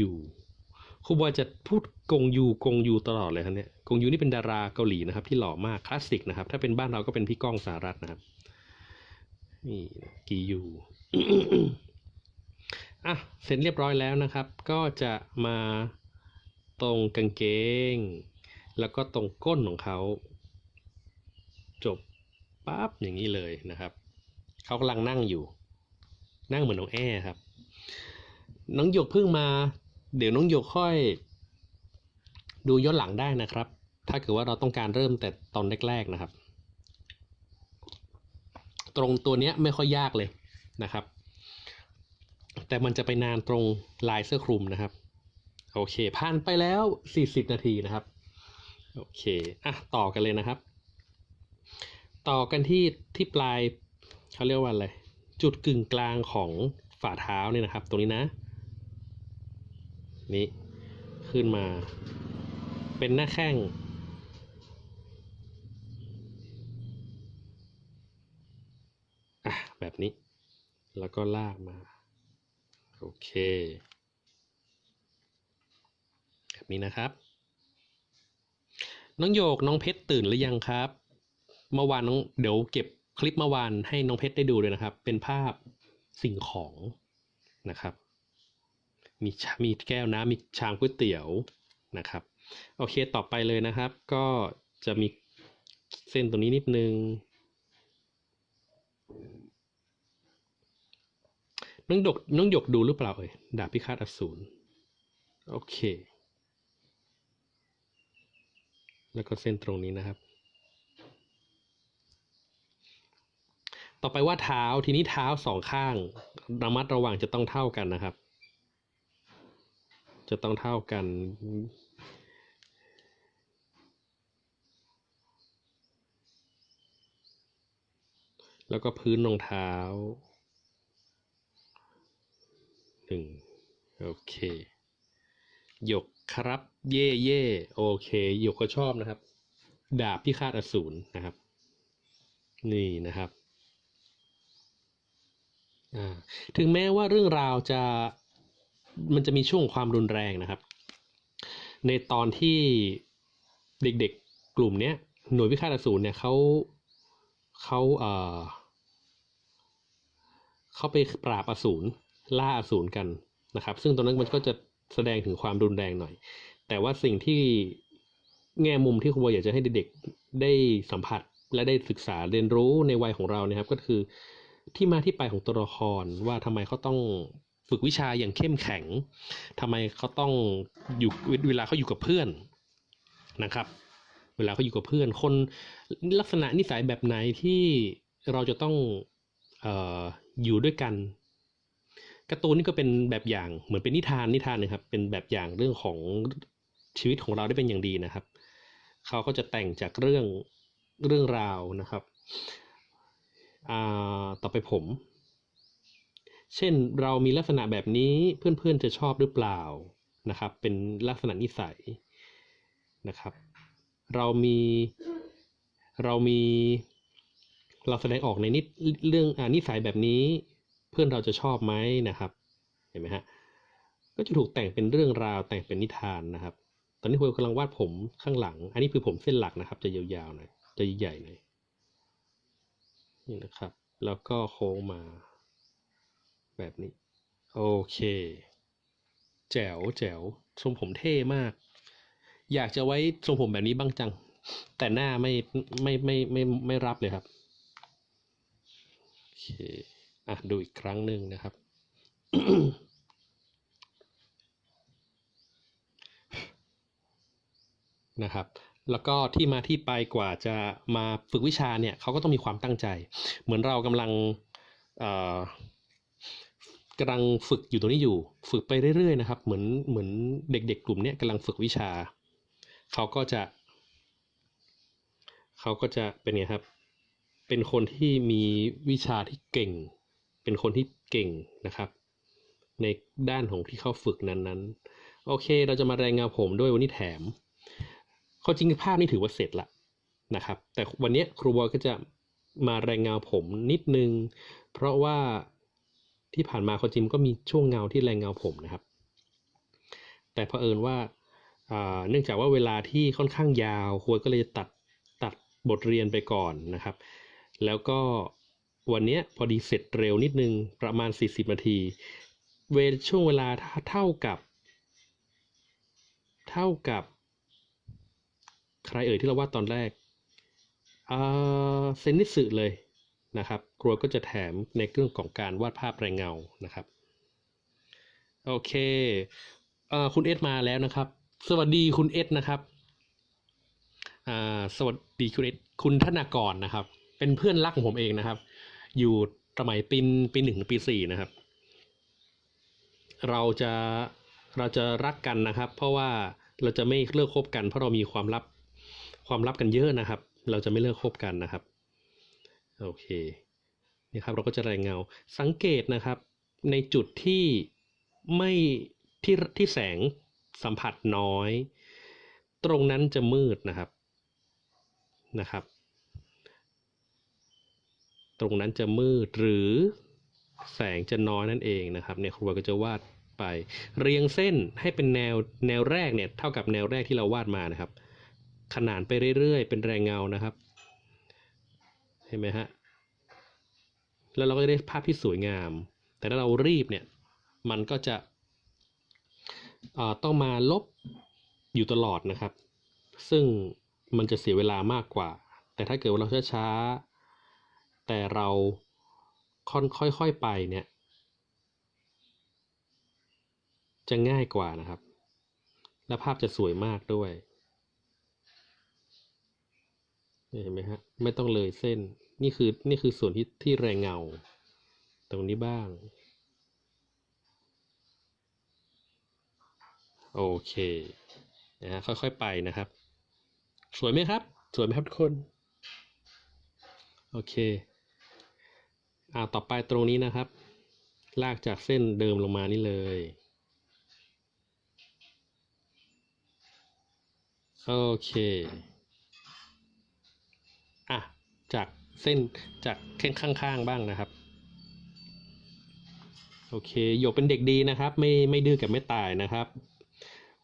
ยูครูบอยจะพูดกงยูกงยูตลอดเลยครับเนี่ยกงยูนี่เป็นดาราเกาหลีนะครับ ที่หล่อมากคลาสสิกนะครับ ถ้าเป็นบ้านเราก็เป็นพี่ก้องสารัตน์นะครับนี่กียูอะเสร็จเรียบร้อยแล้วนะครับ ก็จะมาตรงกางเกง แล้วก็ตรงก้นของเขา จบปั๊บอย่างนี้เลยนะครับเขากำลังนั่งอยู่ นั่งเหมือนน้องแอ้ครับ น้องหยกเพิ่งมา เดี๋ยวน้องหยกค่อย ดูย้อนหลังได้นะครับ ถ้าเกิดว่าเราต้องการเริ่มแต่ตอนแรกๆนะครับ ตรงตัวเนี้ยไม่ค่อยยากเลยนะครับ แต่มันจะไปนานตรงลายเสื้อคลุมนะครับ โอเคผ่านไปแล้ว 40 นาทีนะครับ โอเคอะต่อกันเลยนะครับ ต่อกันที่ที่ปลายเขาเรียกว่าอะไรจุดกึ่งกลางของฝ่าเท้าเนี่ยนะครับ ตรงนี้นะ นี่ขึ้นมา เป็นหน้าแข้ง อะ แบบนี้ แล้วก็ลากมา โอเค แบบนี้นะครับ น้องโยกน้องเพชรตื่นหรือยังครับ เมื่อวานน้องเดี๋ยวเก็บคลิปเมื่อวานให้น้องเพชรได้ดูเลยนะครับ เป็นภาพสิ่งของนะครับ มีมีแก้วน้ำมีชามก๋วยเตี๋ยวนะครับโอเคต่อไปเลยนะครับ ก็จะมีเส้นตรงนี้นิดนึงน้องหยกน้องหยกดูหรือเปล่าเอ่ยดาบพิฆาตอสูรโอเค แล้วก็เส้นตรงนี้นะครับ ต่อไปว่าเท้าทีนี้เท้าสองข้างระมัดระวังจะต้องเท่ากันนะครับ จะต้องเท่ากัน แล้วก็พื้นรองเท้าหนึ่งโอเคหยกครับ เย่เย่โอเคหยกก็ชอบนะครับ ดาบพิฆาตอสูรนะครับ นี่นะครับถึงแม้ว่าเรื่องราวจะ มันจะมีช่วงความรุนแรงนะครับ ในตอนที่เด็กๆกลุ่มเนี้ยหน่วยพิฆาตอสูรเนี่ยเขาเขาเอ่อเขาไปปราบอสูรล่าอสูรกันนะครับ ซึ่งตรงนั้นมันก็จะแสดงถึงความรุนแรงหน่อย แต่ว่าสิ่งที่แง่มุมที่ครูบอยอยากจะให้เด็กๆได้สัมผัสและได้ศึกษาเรียนรู้ในวัยของเรานะครับ ก็คือที่มาที่ไปของตัวละครว่าทำไมเขาต้อง ฝึกวิชาอย่างเข้มแข็งทำไมเขาต้องอยู่เวลาเขาอยู่กับเพื่อนนะครับ เวลาเขาอยู่กับเพื่อน คนลักษณะนิสัยแบบไหนที่เราจะต้องอออยู่ด้วยกันการ์ตูนนี่ก็เป็นแบบอย่างเหมือนเป็นนิทานนิทานนะครับ เป็นแบบอย่างเรื่องของชีวิตของเราได้เป็นอย่างดีนะครับเขาก็จะแต่งจากเรื่องเรื่องราวนะครับ ต่อไปผม เช่นเรามีลักษณะแบบนี้เพื่อนๆจะชอบหรือเปล่านะครับ เป็นลักษณะนิสัยนะครับ เรามีเรามีเราแสดงออกในนิดเรื่องอานิสัยแบบนี้เพื่อนเราจะชอบไหมนะครับ เห็นไหมฮะก็จะถูกแต่งเป็นเรื่องราวแต่งเป็นนิทานนะครับ ตอนนี้ผมกำลังวาดผมข้างหลัง อันนี้คือผมเส้นหลักนะครับ จะยาวๆหน่อยจะใหญ่ๆหน่อยนี่นะครับ แล้วก็โค้งมา แบบนี้ โอเค แจ๋วแจ๋วทรงผมเท่มาก อยากจะไว้ทรงผมแบบนี้บ้างจัง แต่หน้าไม่ไม่ไม่ไม่ไม่ไม่รับเลยครับ โอเค อะ ดูอีกครั้งหนึ่งนะครับ นะครับแล้วก็ที่มาที่ไปกว่าจะมาฝึกวิชาเนี่ยเขาก็ต้องมีความตั้งใจ เหมือนเรากำลังอ กำลังฝึกอยู่ตรงนี้อยู่ ฝึกไปเรื่อยๆนะครับ เหมือนเหมือนเด็กๆ กลุ่มนี้กำลังฝึกวิชา เขาก็จะ เขาก็จะเป็นไงครับ เป็นคนที่มีวิชาที่เก่ง เป็นคนที่เก่งนะครับ ในด้านของที่เขาฝึกนั้นๆ โอเค เราจะมารายงานผมด้วยวันนี้แถมเขาจริงภาพนี้ถือว่าเสร็จละนะครับ แต่วันนี้ครูบอยก็จะมารายงานผมนิดนึง เพราะว่า ที่ผ่านมาเขาจริงก็มีช่วงเงาที่แรงเงาผมนะครับ แต่เผอิญว่าเนื่องจากว่าเวลาที่ค่อนข้างยาวครูก็เลยตัดตัดบทเรียนไปก่อนนะครับ แล้วก็วันนี้พอดีเสร็จเร็วนิดนึงประมาณ 40 นาที เวลช่วงเวลาเท่ากับ เท่ากับ ใครเอ่ยที่เราวาดตอนแรกเซนนิสึเลย นะครับ ครัวก็จะแถมในเรื่องของการวาดภาพแรงเงานะครับ โอเคเออคุณเอสมาแล้วนะครับ สวัสดีคุณเอสนะครับอ่าสวัสดีคุณเอสคุณธนากรนะครับ เป็นเพื่อนรักของผมเองนะครับ อยู่สมัยปีปีหนึ่งปีสี่นะครับ เราจะเราจะรักกันนะครับ เพราะว่าเราจะไม่เลิกคบกัน เพราะเรามีความลับความลับกันเยอะนะครับ เราจะไม่เลิกคบกันนะครับ โอเคนี่ครับเราก็จะแรงเงาสังเกตนะครับ ในจุดที่ไม่ที่ที่แสงสัมผัสน้อย ตรงนั้นจะมืดนะครับนะครับ ตรงนั้นจะมืดหรือแสงจะน้อยนั่นเองนะครับเนี่ยครูก็จะวาดไป เรียงเส้นให้เป็นแนวแนวแรกเนี่ยเท่ากับแนวแรกที่เราวาดมานะครับ ขนานไปเรื่อยๆ เป็นแรงเงานะครับ ห็นไหมฮะ แล้วเราก็จะได้ภาพที่สวยงาม แต่ถ้าเรารีบเนี่ย มันก็จะต้องมาลบอยู่ตลอดนะครับ ซึ่งมันจะเสียเวลามากกว่า แต่ถ้าเกิดว่าเราช้าๆ แต่เราค่อยๆไปเนี่ย จะง่ายกว่านะครับ และภาพจะสวยมากด้วยเห็นไหมฮะ ไม่ต้องเลยเส้น นี่คือนี่คือส่วนที่ที่แรงเงา ตรงนี้บ้าง โอเคนะฮะค่อยๆไปนะครับ สวยไหมครับ สวยไหมครับทุกคน โอเคอ่าต่อไปตรงนี้นะครับ ลากจากเส้นเดิมลงมานี่เลยโอเค อะ จาก เส้นจากข้งข้างๆบ้างนะครับ โอเคหยกเป็นเด็กดีนะครับ ไม่ไม่ดื้อกับไม่ตายนะครับ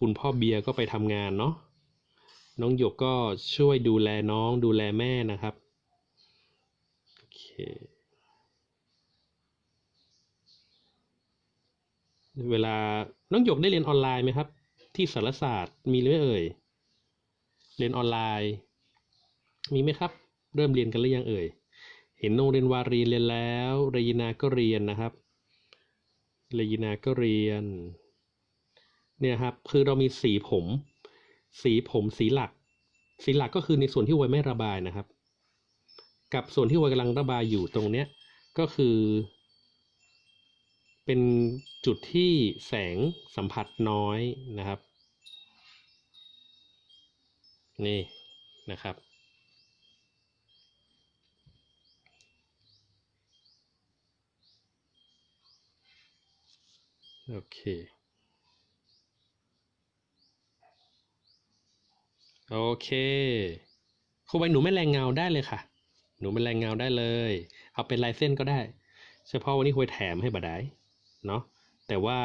คุณพ่อเบียร์ก็ไปทำงานเนาะน้องหยกก็ช่วยดูแลน้องดูแลแม่นะครับโอเคเวลาน้องหยกได้เรียนออนไลน์ไหมครับ ที่สารศาสตร์มีหรือไม่เอ่ยเรียนออนไลน์ มีไหมครับ เริ่มเรียนกันหรือยังเอ่ย เห็นโรงเรียนวารีเรียนแล้ว เรยินาก็เรียนนะครับ เรยินาก็เรียน เนี่ยครับ คือเรามีสีผม สีผมสีหลัก สีหลักก็คือในส่วนที่วัยไม่ระบายนะครับ กับส่วนที่วัยกำลังระบายอยู่ตรงเนี้ย ก็คือ เป็นจุดที่แสงสัมผัสน้อยนะครับ นี่นะครับ โอเคโอเคครูใบหนูไม่แรงเงาได้เลยค่ะ หนูไม่แรงเงาได้เลย เอาเป็นลายเส้นก็ได้ เฉพาะวันนี้ครูแถมให้บดายเนาะแต่ว่า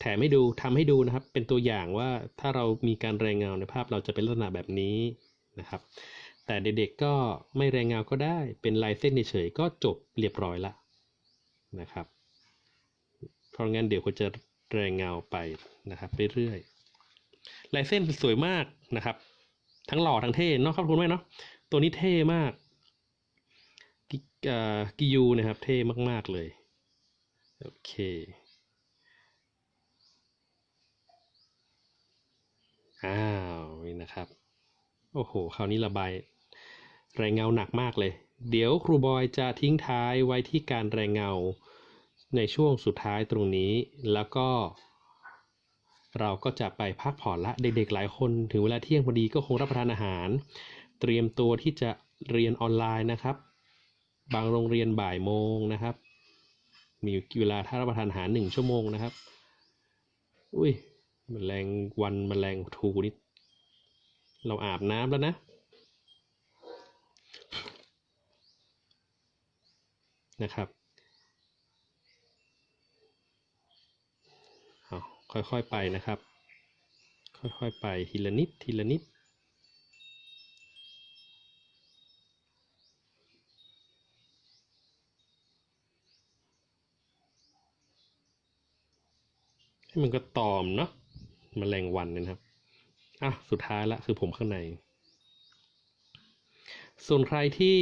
แถมให้ดูทำให้ดูนะครับ เป็นตัวอย่างว่าถ้าเรามีการแรงเงาในภาพเราจะเป็นลักษณะแบบนี้นะครับ แต่เด็กๆก็ไม่แรงเงาก็ได้ เป็นลายเส้นเฉยๆก็จบเรียบร้อยละนะครับ เพราะงั้นเดี๋ยวคุณจะแรงเงาไปนะครับเรื่อยๆลายเส้นสวยมากนะครับ ทั้งหล่อทั้งเท่เนาะครับคุณแม่เนาะตัวนี้เท่มากกิอ่ากิยูนะครับ เท่มากๆเลยโอเคอ้าวนี่นะครับ โอ้โหคราวนี้ระบายแรงเงาหนักมากเลย เดี๋ยวครูบอยจะทิ้งท้ายไว้ที่การแรงเงา ในช่วงสุดท้ายตรงนี้แล้วก็ เราก็จะไปพักผ่อนละเด็กๆหลายคนถึงเวลาเที่ยงพอดีก็คงรับประทานอาหาร เตรียมตัวที่จะเรียนออนไลน์นะครับ บางโรงเรียนบ่ายโมงนะครับ มีเวลาถ้ารับประทานอาหารหนึ่งชั่วโมงนะครับ อุ้ยแมลงวันแมลงทูนี่เราอาบน้ำแล้วนะ นะครับเอา ค่อยๆไปนะครับ ค่อยๆไปทีละนิดทีละนิดให้มันก็ตอมเนาะมแมลงวันเนยนะครับอะสุดท้ายละคือผมข้างใน ส่วนใครที่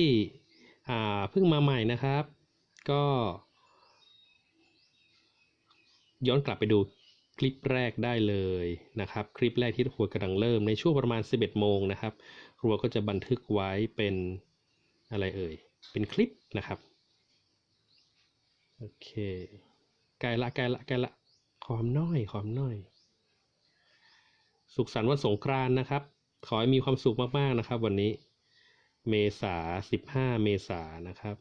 อ่าเพิ่งมาใหม่นะครับ ก็ ย้อนกลับไปดู คลิปแรกได้เลยนะครับ คลิปแรกที่ครัวกำลังเริ่มในช่วงประมาณ 11 โมงนะครับ ครัวก็จะบันทึกไว้เป็นอะไรเอ่ย เป็นคลิปนะครับโอเคใกลละใกลละใกลละความน้อยความน้อย สุขสันต์วันสงกรานต์นะครับ ขอให้มีความสุขมากๆนะครับ วันนี้ เมษาสิบห้าเมษานะครับ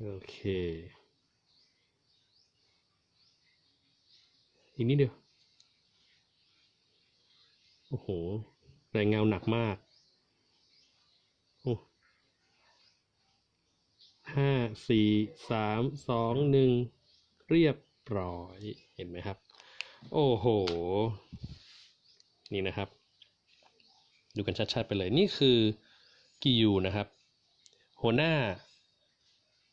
โอเค อีกนิดเดียว โอ้โหแรงเงาหนักมากโอ้ห้าสี่สามสองหนึ่งเรียบร้อยเห็นไหมครับ โอ้โห นี่นะครับ ดูกันชัดๆไปเลยนี่คือกิยูนะครับ หัวหน้า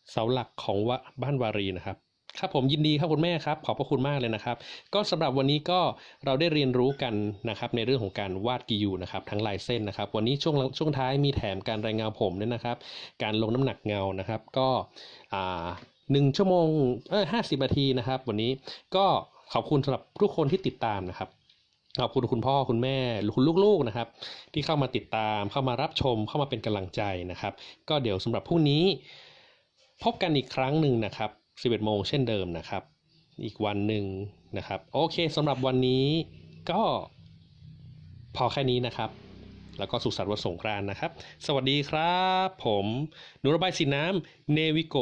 เสาหลักของวะบ้านวารีนะครับ ครับผมยินดีครับคุณแม่ครับ ขอบพระคุณมากเลยนะครับ ก็สำหรับวันนี้ก็เราได้เรียนรู้กันนะครับในเรื่องของการวาดกิยูนะครับทั้งลายเส้นนะครับ วันนี้ช่วงช่วงท้ายมีแถมการรายงานผมด้วยนะครับ การลงน้ำหนักเงานะครับ ก็อ่าหนึ่งชั่วโมงเออห้าสิบนาทีนะครับ วันนี้ก็ขอบคุณสำหรับทุกคนที่ติดตามนะครับขอบคุณคุณพ่อคุณแม่คุณลูกๆนะครับ ที่เข้ามาติดตามเข้ามารับชมเข้ามาเป็นกำลังใจนะครับ ก็เดี๋ยวสำหรับพรุ่งนี้ พบกันอีกครั้งหนึ่งนะครับ 11โมงเช่นเดิมนะครับ อีกวันหนึ่งนะครับ โอเคสำหรับวันนี้ก็พอแค่นี้นะครับ แล้วก็สุขสันต์วันสงกรานต์นะครับ สวัสดีครับ ผมหนูระบายสีน้ำเนวิโก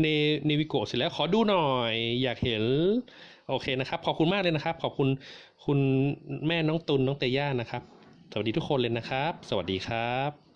เนเนวิโกเสร็จแล้วขอดูหน่อย อยากเห็น โอเคนะครับ ขอบคุณมากเลยนะครับ ขอบคุณคุณแม่น้องตุลน้องเตย่านะครับ สวัสดีทุกคนเลยนะครับ สวัสดีครับ